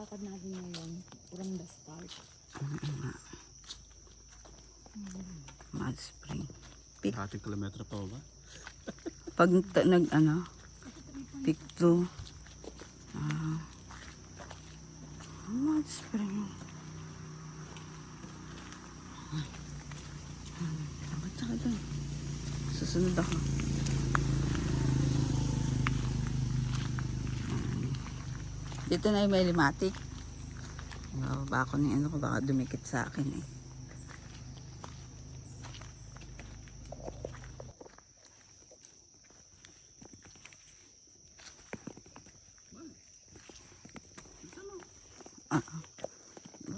Lakad natin ngayon from the start. Mud Spring. Hating kilometro pa ba? Pag nag ano, pick to ah, Mud Spring. Dapat ka doon. Susunod ako. Dito na yung may limatic. Bababa ako ni ano baka dumikit sa akin eh.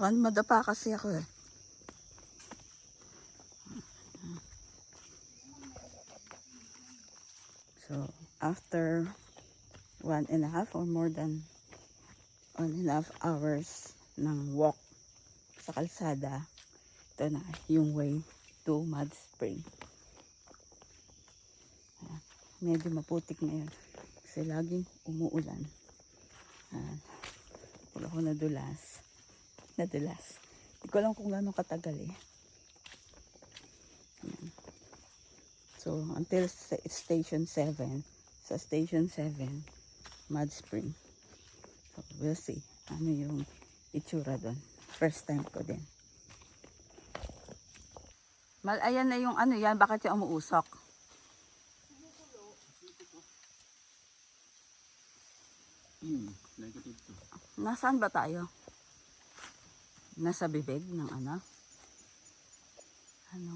Mukhang madapa kasi ako eh. So, after one and a half or more than one and a half hours ng walk sa kalsada, ito na yung way to Mud Spring. Medyo maputik ngayon kasi laging umuulan. Ayan. Wala ko nadulas. Nadulas. Hindi ko alam kung gano'ng katagal eh. So, until station 7, sa station 7, Mud Spring. We'll see ano yung itsura doon. First time ko din. Mal, ayan na yung ano yan, bakit yung umuusok? Hmm, negative to. Nasaan ba tayo? Nasa bibig ng ano? Ano?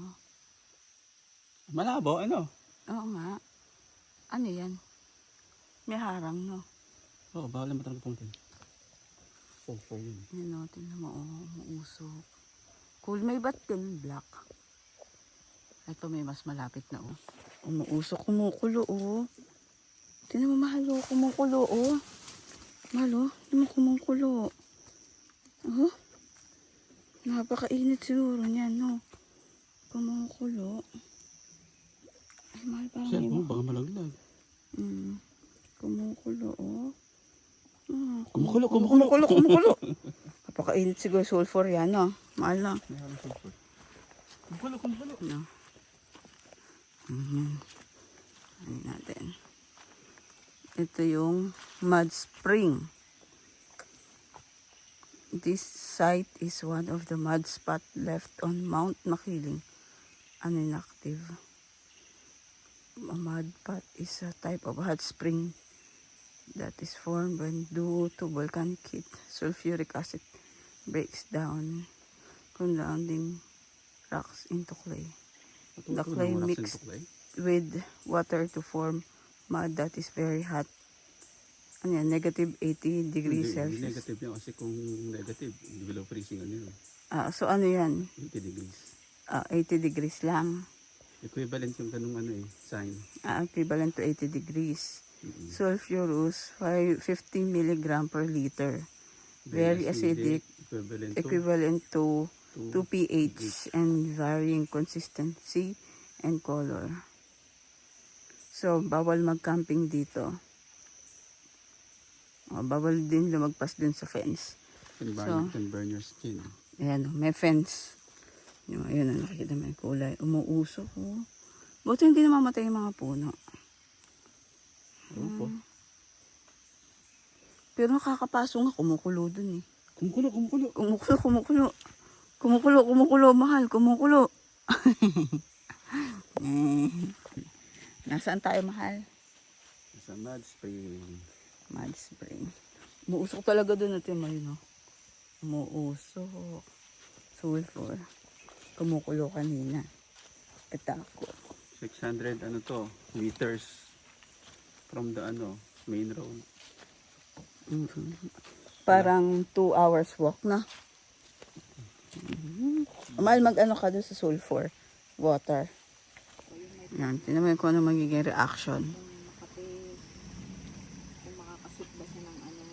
Malabo, ano? Oo nga. Ano yan? May harang, no? Oo, oh, bawal naman talaga pumunta. Oh, oh, yun. Yan o, tingnan mo, oh, umuusok. Cool, may ba't ganun black? Ito may mas malapit na, oh. Umuusok, kumukulo, oh. Tingnan mo, mahal, oh, kumukulo, oh. Mahal, oh, tingnan mo, kumukulo. Oh. Napakainit siguro niyan, no? Kumukulo. Ay, mahal, parang Shit, may oh, baka malaglag. Mm. Kumukulo, oh. Ah, Kumukulo, kumukulo, kumukulo. kumukulo. Napakainit siguro sulfur yan, no? Mahal na. Kumukulo, kumukulo. No? Mhm. Ano natin. Ito yung mud spring. This site is one of the mud spot left on Mount Makiling, an inactive. A mud pot is a type of hot spring that is formed when due to volcanic heat, sulfuric acid breaks down, compounding rocks into clay The clay mixed. with water to form mud that is very hot. Ano yan, negative 80 degrees Hindi, hindi Celsius. negative yan kasi kung negative, below freezing ano yun. Ah, so ano yan? 80 degrees. Ah, 80 degrees lang. Equivalent yung ganung ano eh, sign. Ah, equivalent to 80 degrees. Sulfurous, five- 50 milligram per liter. Very acidic, Equivalent to Equivalent to 2 to pH and varying consistency and color. So, bawal mag-camping dito. Oh, bawal din lumagpas dun sa fence. can burn, So- can burn your skin. Ayan, oh, may fence. Oh, nakikita yung kulay. Umuusok, oh. Buti hindi namamatay yung mga puno. Opo. Pero nakakapaso nga, kumukulo dun eh. Kumukulo, kumukulo. Kumukulo, kumukulo. Kumukulo, kumukulo, mahal, kumukulo. eh, nasaan tayo, mahal? Sa mud spring. Mud Spring. Umuusok talaga doon natin mo yun, oh. Umuusok. Sulfur. Kumukulo kanina. Katako. 600 ano to, meters from the ano, main road. Parang 2 hours walk na. Mahal mag-ano ka doon sa sulfur. Water. Yan, mo kung ano magiging reaction. Kung makakasip ba siya ng ano.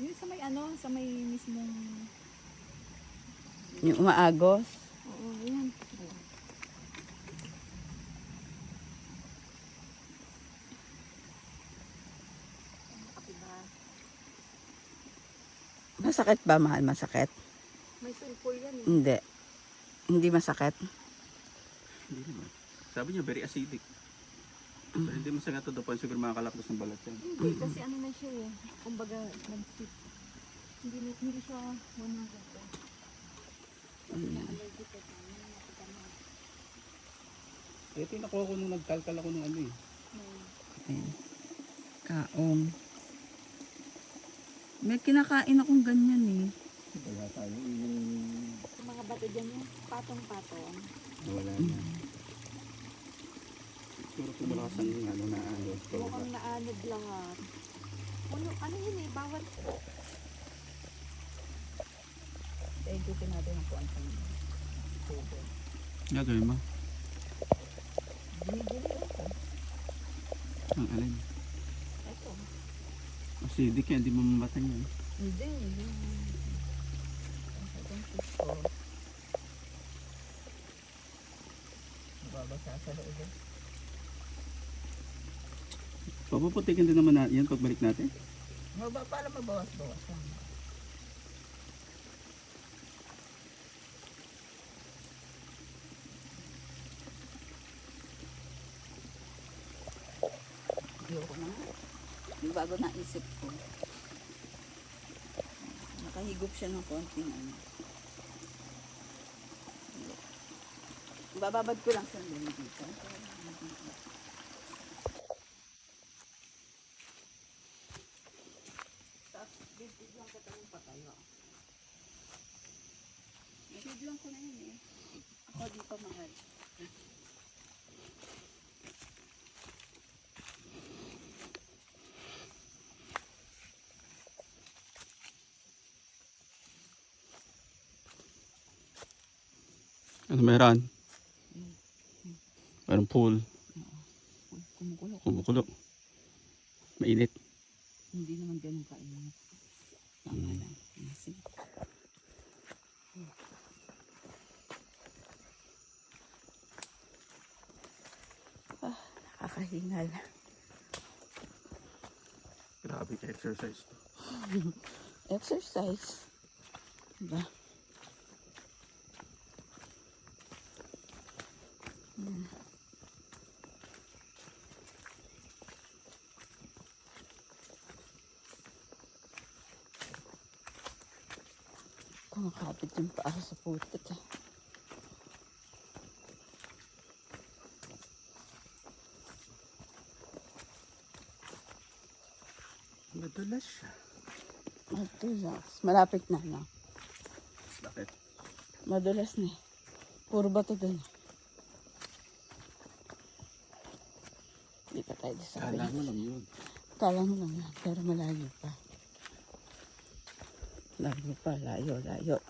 Yun sa may ano, sa may mismong, Yung umaagos. oo, yan. Makapit ba Masakit ba, mahal? Masakit? May sulfur yan eh. Hindi. Hindi masakit. Hindi naman. Sabi niya, very acidic. Pero hindi masakit to the point siguro makakalakdos ng balat yan. Hindi, kasi ano na siya eh. Kumbaga, nag-sip. Hindi, na- hindi siya 100 eh. Ito yung nakuha ko nung nagkalkal ako ng ano eh. Ayan. Kaong. May kinakain akong ganyan eh. Kaya tayo yung Yung mga bato dyan yung patong-patong. wala na. Siguro kung malakas ang ano na ano. Mukhang naanod lahat. Ano, ano yun eh, bawal. Eh, ikutin natin ang konting tubig. Gagawin mo? Ang alin? Acidic yan, hindi mo mamatay yan. Hindi, hindi. Babasa sa loob. Papaputikin din naman natin yan pagbalik natin. Para mabawas-bawas lang. Ayoko na nga. Yung bago na isip ko. Nakahigop siya ng konting ano. Bababad ko lang sandali dito. Tapos bibig lang kita ng patayo. Bibig lang ko na yun eh. Ako di pa mahal. Ano meron? Parang pool. Kumukulo. Kumukulo. Mainit. Hindi naman ganun kainit. Tama lang. Masin. Ah, nakakahingal. Grabe exercise to. Exercise. Diba? Kumakapit yung paa sa putik eh. Madulas siya. Madulas. Malapit na, no? Bakit? Madulas na eh. Puro bato dun. Hindi pa tayo sa Kala mo lang yun. Kala mo lang yan, pero malayo pa. Layo pa, layo, layo.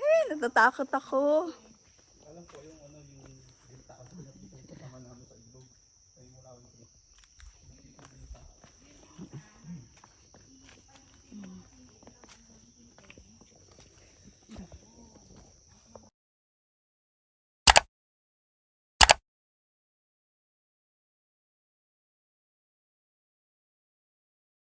Eh, natatakot ako.